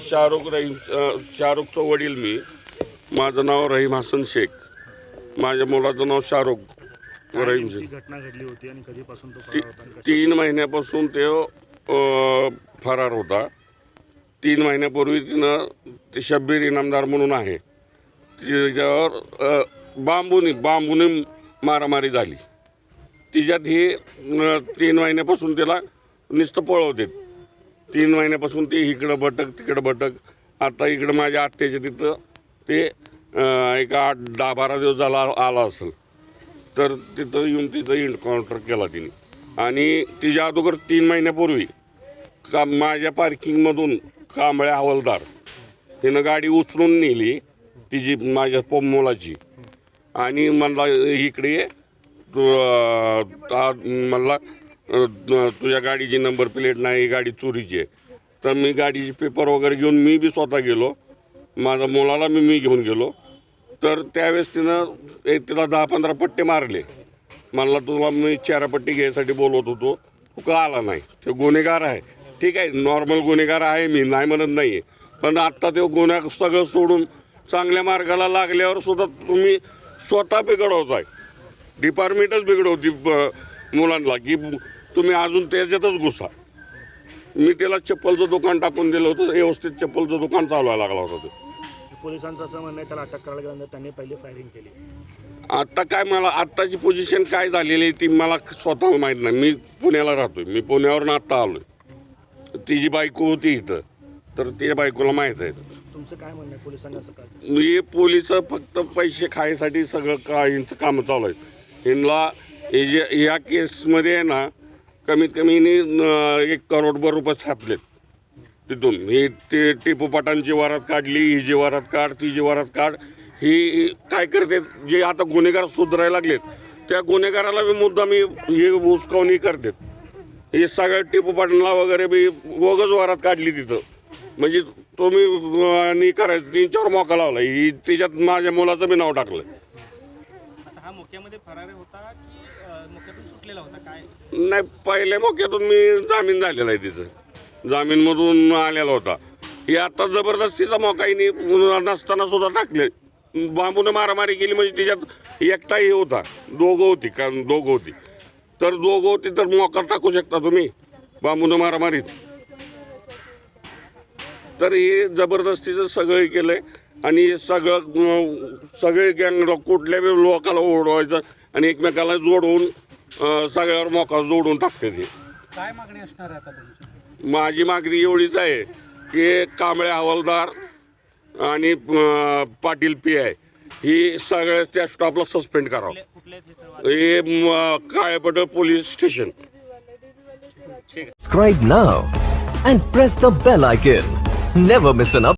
शाहरुख रहीम शाहरुखचं वडील मी. माझं नाव रहीम हसन शेख. माझ्या मुलाचं नाव शाहरुख रहीम शेख. घटना घडली होती आणि कधीपासून तो ती- फरार होता आणि कशा- तीन महिन्यापासून ते अ, फरार होता. तीन महिन्यापूर्वी तिनं ते शब्बीर इनामदार म्हणून आहे. तिच्यावर अ, बांबूने बांबूने मारामारी झाली. तिच्यात ही अ, तीन महिन्यापासून त्याला नुसतं पळवते तीन महिन्यापासून ते इकडं भटक तिकडं भटक. आता इकडं माझ्या आत्याच्या तिथं ते एक आठ दहा बारा दिवस झाला आला असेल. तर तिथं येऊन तिथं इन्काउंटर केला तिने. आणि तिच्या अगोदर तीन महिन्यापूर्वी का माझ्या पार्किंगमधून कांबळे हवालदार हिनं गाडी उचलून नेली तिची माझ्या पोमोलाची आणि मला इकडे ये, तू आ- मला तुझ्या गाडीची नंबर प्लेट नाही गाडी चोरीची आहे. तर मी गाडीचे पेपर वगैरे घेऊन मी बी स्वतः गेलो. माझ्या मुलाला मी मी घेऊन गेलो. तर त्यावेळेस तिनं एक तिला दहा पंधरा पट्टे मारले. मला तुला मी चारापट्टी घ्यायसाठी बोलवत होतो. तू का आला नाही? ते गुन्हेगार आहे. ठीक आहे नॉर्मल गुन्हेगार आहे मी नाही म्हणत नाही आहे पण आत्ता ते गुन्हा सगळं सोडून चांगल्या मार्गाला लागल्यावर सुद्धा तुम्ही स्वतः बिघडवत आहे डिपार्टमेंटच बिघडवती मुलांना. की तुम्ही अजून त्याच्यातच घुसा. मी त्याला चप्पलचं दुकान टाकून दिलं होतं व्यवस्थित चप्पलचं दुकान चालवायला लागला होता तो. पोलिसांचं असं म्हणणं आहे त्याला अटक करायला गेल्यानंतर त्यांनी पहिले फायरिंग केली. आता काय मला आत्ताची पोझिशन काय झालेली आहे ती मला स्वतः माहीत नाही. मी पुण्याला राहतोय मी पुण्यावरून आत्ता आलोय. तिची बायको होती इथं तर तिच्या बायकोला माहीत आहे. तुमचं काय म्हणणं आहे पोलिसांनी असं का हे पोलीस फक्त पैसे खायसाठी सगळं का यांचं कामं चालू आहेत यांना हे जे ह्या केसमध्ये आहे ना कमीत कमी एक करोडभर रुपये छापलेत. तिथून. हे ते टिपू पाटांची वरात काढली ही जी वरात काढ ती जी वरात काढ ही काय करते जे आता गुन्हेगार सुधारायला लागलेत त्या गुन्हेगाराला बी मुद्दा मी हे हुसकावणी करतात. हे सगळ्या टिपू पाटणला वगैरे बी वगच वरात काढली तिथं. म्हणजे तो मी आणि करायचं त्यांच्यावर मोका लावला. ही तिच्यात माझ्या मुलाचं बी नाव टाकलं. हा मोक्यामध्ये फरार होता की सुटलेला होता? काय? नाही पहिल्या मोक्यातून मी जामीन झालेला आहे तिचं जामीनमधून आलेला होता. ही आता जबरदस्तीचा मोकाईने नसताना सुद्धा टाकले. बांबूने मारामारी केली म्हणजे तिच्यात एकटा हे होता. दोघं होती का दोघं होती. तर दोघं होती तर मोका टाकू शकता तुम्ही बांबूने मारामारीत. तर हे जबरदस्तीचं सगळं केलंय आणि हे सगळं सगळे गँग कुठल्या बी लोकाला ओढवायचं आणि एकमेकाला जोडवून अं, सगळ्यावर मोका जोडून टाकते ते काय मागणी असणार आहे आता तुमची माझी मागणी एवढीच आहे की कांबळे हवालदार आणि अं, पाटील पी आय ही सगळ्या त्या स्टॉपला सस्पेंड करावं हे हे म, काळेपट police station Subscribe now and press the bell icon. Never miss an update.